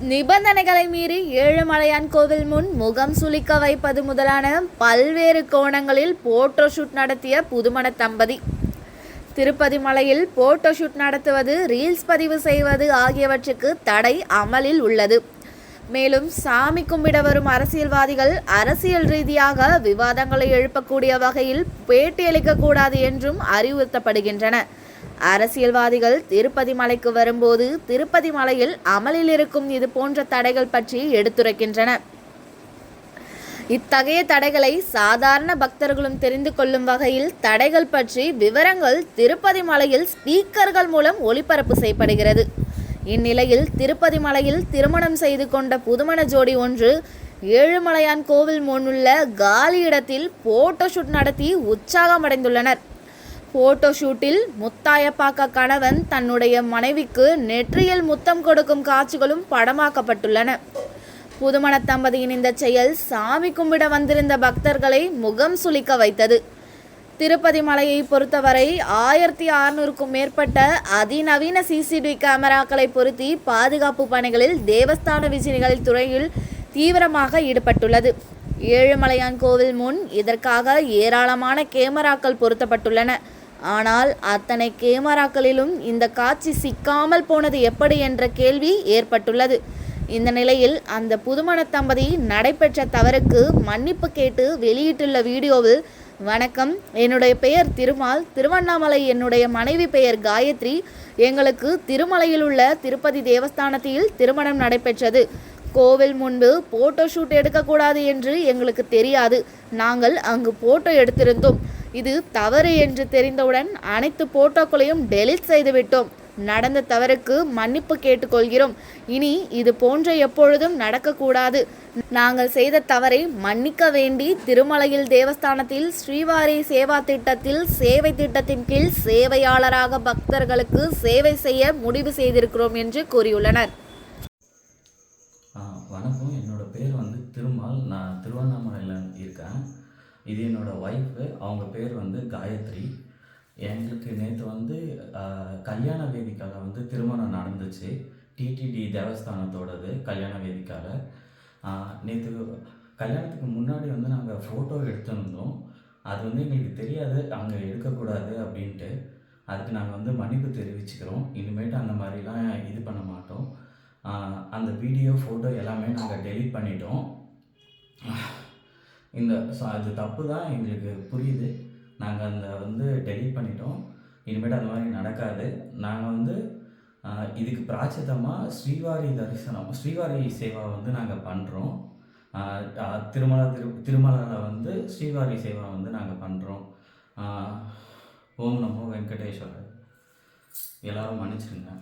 நிபந்தனைகளை மீறி ஏழுமலையான் கோவில் முன் முகம் சுளிக்க வைப்பது முதலான பல்வேறு கோணங்களில் போட்டோ ஷூட் நடத்திய புதுமண தம்பதி. திருப்பதி மலையில் போட்டோ ஷூட் நடத்துவது ரீல்ஸ் பதிவு செய்வது ஆகியவற்றுக்கு தடை அமலில் உள்ளது. மேலும் சாமி கும்பிட வரும் அரசியல்வாதிகள் அரசியல் ரீதியாக விவாதங்களை எழுப்பக்கூடிய வகையில் பேட்டியளிக்கக்கூடாது என்றும் அறிவுறுத்தப்படுகின்றன. அரசியல்வாதிகள் திருப்பதி மலைக்கு வரும்போது திருப்பதி மலையில் அமலில் இருக்கும் இது போன்ற தடைகள் பற்றி எடுத்துரைக்கின்றன. இத்தகைய தடைகளை சாதாரண பக்தர்களும் தெரிந்து கொள்ளும் வகையில் தடைகள் பற்றி விவரங்கள் திருப்பதி மலையில் ஸ்பீக்கர்கள் மூலம் ஒளிபரப்பு செய்யப்படுகிறது. இந்நிலையில் திருப்பதி மலையில் திருமணம் செய்து கொண்ட புதுமண ஜோடி ஒன்று ஏழுமலையான் கோவில் முன்னுள்ள காலி இடத்தில் போட்டோ ஷூட் நடத்தி உற்சாகமடைந்துள்ளனர் போட்டோ ஷூட்டில் முத்தாயப்பாக்க கணவன் தன்னுடைய மனைவிக்கு நெற்றியில் முத்தம் கொடுக்கும் காட்சிகளும் படமாக்கப்பட்டுள்ளன. புதுமண தம்பதியின் இந்த செயல் சாமி கும்பிட வந்திருந்த பக்தர்களை முகம் சுளிக்க வைத்தது. திருப்பதி மலையை பொறுத்தவரை ஆயிரத்தி அறுநூறுக்கும் மேற்பட்ட அதிநவீன சிசிடிவி கேமராக்களை பொருத்தி பாதுகாப்பு பணிகளில் தேவஸ்தான விஜயனிகளின் துறையில் தீவிரமாக ஈடுபட்டுள்ளது. ஏழுமலையான் கோவில் முன் இதற்காக ஏராளமான கேமராக்கள் பொருத்தப்பட்டுள்ளன. ஆனால் அத்தனை கேமராக்களிலும் இந்த காட்சி சிக்காமல் போனது எப்படி என்ற கேள்வி ஏற்பட்டுள்ளது. இந்த நிலையில் அந்த புதுமண தம்பதி நடைபெற்ற தவறுக்கு மன்னிப்பு கேட்டு வெளியிட்டுள்ள வீடியோவில் வணக்கம். என்னுடைய பெயர் திருமால். திருவண்ணாமலை என்னுடைய மனைவி பெயர் காயத்ரி. எங்களுக்கு திருமலையில் உள்ள திருப்பதி தேவஸ்தானத்தில் திருமணம் நடைபெற்றது. கோவில் முன்பு போட்டோ ஷூட் எடுக்கக்கூடாது என்று எங்களுக்கு தெரியாது. நாங்கள் அங்கு போட்டோ எடுத்திருந்தோம். இது தவறு என்று தெரிந்தவுடன் அனைத்து போட்டோக்களையும் டெலீட் செய்துவிட்டோம். நடந்த தவறுக்கு மன்னிப்பு கேட்டுக்கொள்கிறோம். இனி இது போன்ற எப்பொழுதும் நடக்கக்கூடாது. நாங்கள் செய்த தவறை மன்னிக்க வேண்டி திருமலையில் தேவஸ்தானத்தில் ஸ்ரீவாரி சேவா திட்டத்தில் சேவை திட்டத்தின் கீழ் சேவையாளராக பக்தர்களுக்கு சேவை செய்ய முடிவு செய்திருக்கிறோம் என்று கூறியுள்ளனர். வணக்கம். என்னோட பேர் வந்து திருமால். நான் திருவண்ணாமலையில் இருக்கேன். இது என்னோடய ஒய்ஃபு அவங்க பேர் வந்து காயத்ரி. எங்களுக்கு நேற்று வந்து கல்யாண வேதிக்கால வந்து திருமணம் நடந்துச்சு. டிடிடி தேவஸ்தானத்தோடது கல்யாண வேதிக்கால. நேற்று கல்யாணத்துக்கு முன்னாடி வந்து நாங்கள் ஃபோட்டோ எடுத்திருந்தோம். அது வந்து எங்களுக்கு தெரியாது. அங்கே எடுக்கக்கூடாது அப்படின்ட்டு. அதுக்கு நாங்கள் வந்து மன்னிப்பு தெரிவிச்சுக்கிறோம். இனிமேட்டு அந்த மாதிரிலாம் இது பண்ண மாட்டோம். அந்த வீடியோ ஃபோட்டோ எல்லாமே நாங்கள் டெலிட் பண்ணிட்டோம். இந்த ஸோ அது தப்பு தான் எங்களுக்கு புரியுது. நாங்கள் அந்த வந்து டெலிட் பண்ணிட்டோம். இனிமேட்டு அந்த மாதிரி நடக்காது. நாங்கள் வந்து இதுக்கு பிராச்சிதமாக ஸ்ரீவாரி தரிசனம் ஸ்ரீவாரி சேவா வந்து நாங்கள் பண்ணுறோம் திருமலா திரு திருமலாவில் வந்து ஸ்ரீவாரி சேவா வந்து நாங்கள் பண்ணுறோம் ஓம் நமோ வெங்கடேஸ்வரர். எல்லோரும் மன்னிச்சிடுங்க